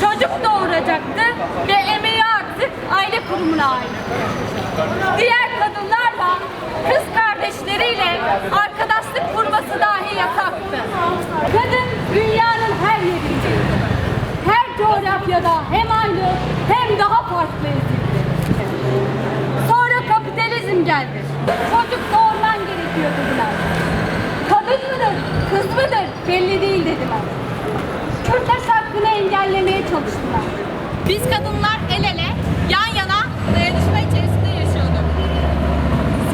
çocuk doğuracaktı ve emeği artık aile kurumuna ait. Diğer kadınlarla kız kardeşleriyle arkadaşlık kurması dahi yasaktı. Kadın dünyanın her yerindeydi. Her coğrafyada hem aynı hem daha farklı ezildi. Sonra kapitalizm geldi. Çocuk çalıştılar. Biz kadınlar el ele, yan yana dayanışma içerisinde yaşıyorduk.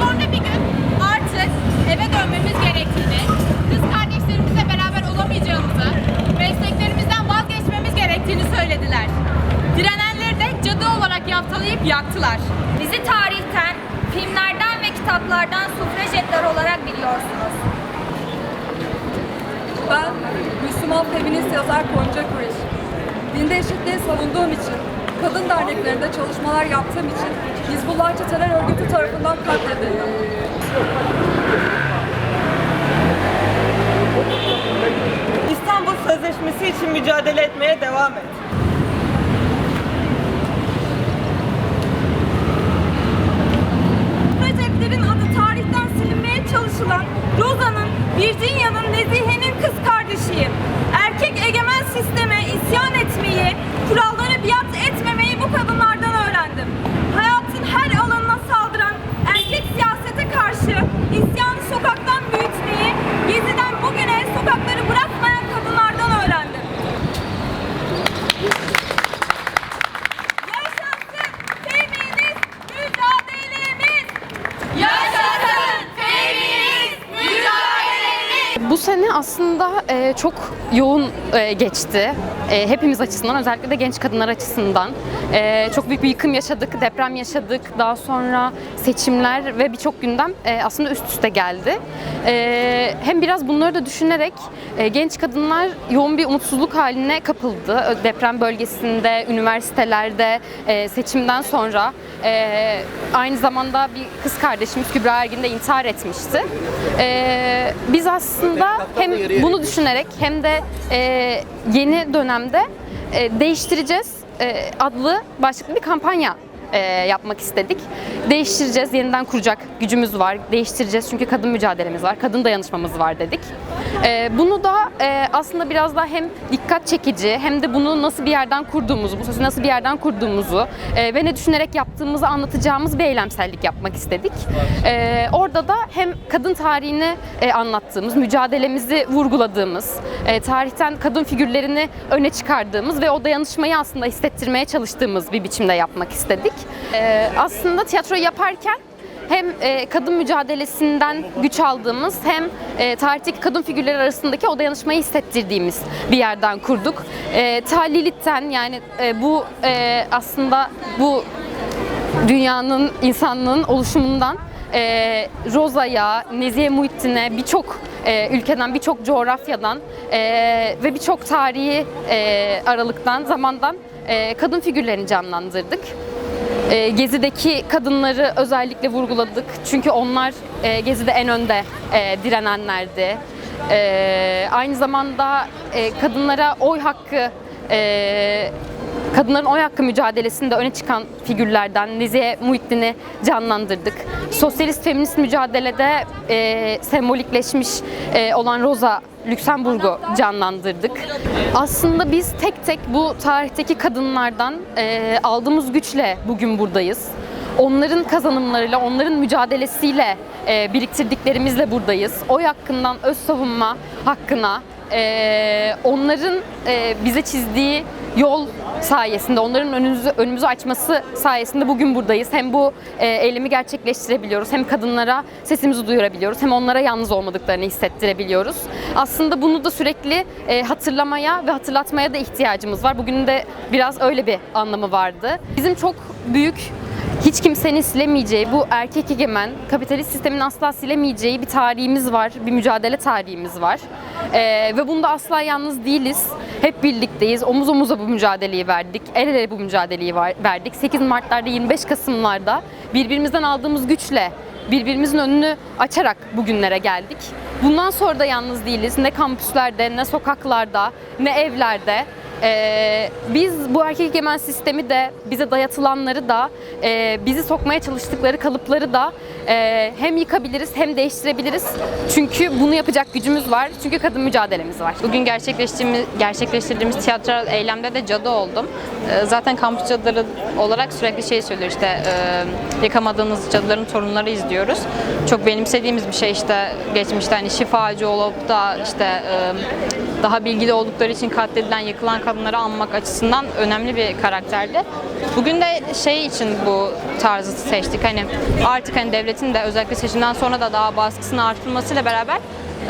Sonra bir gün artık eve dönmemiz gerektiğini, kız kardeşlerimizle beraber olamayacağımızı, mesleklerimizden vazgeçmemiz gerektiğini söylediler. Direnenleri de cadı olarak yaftalayıp yaktılar. Bizi tarihten, filmlerden ve kitaplardan sufrajetler olarak biliyorsunuz. Ben Müslüman feminist yazar Gonca Kureş. Dinde eşitliği savunduğum için, kadın derneklerinde çalışmalar yaptığım için Hizbullahçı terör örgütü tarafından katledildim. İstanbul Sözleşmesi için mücadele etmeye devam et. Recep'lerin adı tarihten silinmeye çalışılan Roza'nın, Virginia'nın, Nezihe'nin kız Bu sene aslında e, çok yoğun e, geçti. E, hepimiz açısından, özellikle de genç kadınlar açısından. E, çok büyük bir yıkım yaşadık, deprem yaşadık. Daha sonra seçimler ve birçok gündem e, aslında üst üste geldi. E, hem biraz bunları da düşünerek e, genç kadınlar yoğun bir umutsuzluk haline kapıldı. Deprem bölgesinde, üniversitelerde e, seçimden sonra e, aynı zamanda bir kız kardeşimiz Kübra Ergin de intihar etmişti. E, biz aslında hem bunu düşünerek hem de e, yeni dönemde e, değiştireceğiz e, adlı başlıklı bir kampanya e, yapmak istedik. Değiştireceğiz, yeniden kuracak gücümüz var. Değiştireceğiz çünkü kadın mücadelemiz var, kadın dayanışmamız var dedik. E, bunu da e, aslında biraz daha hem dikkat çekici hem de bunu nasıl bir yerden kurduğumuzu, bu sözü nasıl bir yerden kurduğumuzu e, ve ne düşünerek yaptığımızı anlatacağımız bir eylemsellik yapmak istedik. E, orada da hem kadın tarihini e, anlattığımız, mücadelemizi vurguladığımız, e, tarihten kadın figürlerini öne çıkardığımız ve o dayanışmayı aslında hissettirmeye çalıştığımız bir biçimde yapmak istedik. E, aslında tiyatro yaparken hem e, kadın mücadelesinden güç aldığımız hem e, tarihteki kadın figürleri arasındaki o dayanışmayı hissettirdiğimiz bir yerden kurduk. E, Ta Lilith'ten yani e, bu e, aslında bu dünyanın, insanlığın oluşumundan e, Roza'ya, Nezihe Muhittin'e birçok e, ülkeden, birçok coğrafyadan e, ve birçok tarihi e, aralıktan, zamandan e, kadın figürlerini canlandırdık. E, Gezi'deki kadınları özellikle vurguladık. Çünkü onlar e, Gezi'de en önde e, direnenlerdi. E, aynı zamanda e, kadınlara oy hakkı e, kadınların oy hakkı mücadelesinde öne çıkan figürlerden Nezihe Muhittin'i canlandırdık. Sosyalist feminist mücadelede e, sembolikleşmiş e, olan Rosa Lüksemburg'u canlandırdık. Aslında biz tek tek bu tarihteki kadınlardan e, aldığımız güçle bugün buradayız. Onların kazanımlarıyla, onların mücadelesiyle e, biriktirdiklerimizle buradayız. Oy hakkından öz savunma hakkına, e, onların e, bize çizdiği yol sayesinde, onların önümüzü, önümüzü açması sayesinde bugün buradayız. Hem bu e, eylemi gerçekleştirebiliyoruz, hem kadınlara sesimizi duyurabiliyoruz, hem onlara yalnız olmadıklarını hissettirebiliyoruz. Aslında bunu da sürekli e, hatırlamaya ve hatırlatmaya da ihtiyacımız var. Bugün de biraz öyle bir anlamı vardı. Bizim çok büyük hiç kimsenin silemeyeceği, bu erkek egemen, kapitalist sistemin asla silemeyeceği bir tarihimiz var, bir mücadele tarihimiz var. Ee, ve bunda asla yalnız değiliz. Hep birlikteyiz. Omuz omuza bu mücadeleyi verdik. El ele bu mücadeleyi verdik. 8 Mart'larda, 25 Kasım'larda birbirimizden aldığımız güçle birbirimizin önünü açarak bugünlere geldik. Bundan sonra da yalnız değiliz. Ne kampüslerde, ne sokaklarda, ne evlerde. E, biz bu erkek egemen sistemi de bize dayatılanları da e, bizi sokmaya çalıştıkları kalıpları da e, hem yıkabiliriz hem değiştirebiliriz. Çünkü bunu yapacak gücümüz var. Çünkü kadın mücadelemiz var. Bugün gerçekleştirdiğimiz, gerçekleştirdiğimiz tiyatral eylemde de cadı oldum. Ee, Zaten kampüs cadıları olarak sürekli şey söylüyor işte e, yakamadığımız cadıların torunları izliyoruz. Çok benimsediğimiz bir şey işte geçmişte hani şifacı olup da işte e, daha bilgili oldukları için katledilen, yakılan kadınları anmak açısından önemli bir karakterdi. Bugün de şey için bu tarzı seçtik. Hani artık hani devletin de özellikle seçimden sonra da daha baskısını artırmasıyla beraber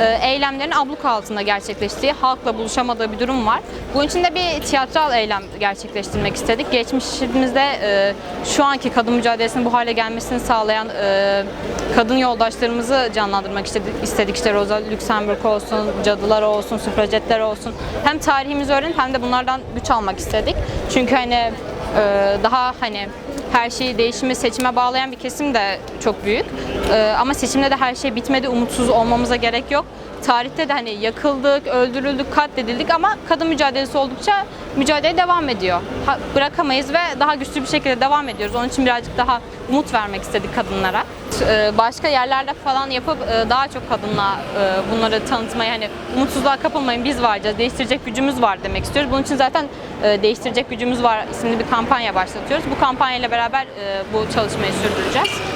eylemlerin abluk altında gerçekleştiği, halkla buluşamadığı bir durum var. Bunun için de bir tiyatral eylem gerçekleştirmek istedik. Geçmişimizde e, şu anki kadın mücadelesinin bu hale gelmesini sağlayan e, kadın yoldaşlarımızı canlandırmak istedik. istedik. İşte Rosa Luxemburg olsun, cadılar olsun, süfracetler olsun. Hem tarihimizi öğrenip hem de bunlardan güç almak istedik. Çünkü hani e, daha hani her şeyi değişime, seçime bağlayan bir kesim de çok büyük. Ee, ama seçimde de her şey bitmedi, umutsuz olmamıza gerek yok. Tarihte de hani yakıldık, öldürüldük, katledildik ama kadın mücadelesi oldukça mücadele devam ediyor. Ha- bırakamayız ve daha güçlü bir şekilde devam ediyoruz. Onun için birazcık daha umut vermek istedik kadınlara. Ee, başka yerlerde falan yapıp e, daha çok kadınla e, bunları tanıtmayı hani umutsuzluğa kapılmayın biz varız, değiştirecek gücümüz var demek istiyoruz. Bunun için zaten e, değiştirecek gücümüz var isimli bir kampanya başlatıyoruz. Bu kampanyayla beraber e, bu çalışmayı sürdüreceğiz.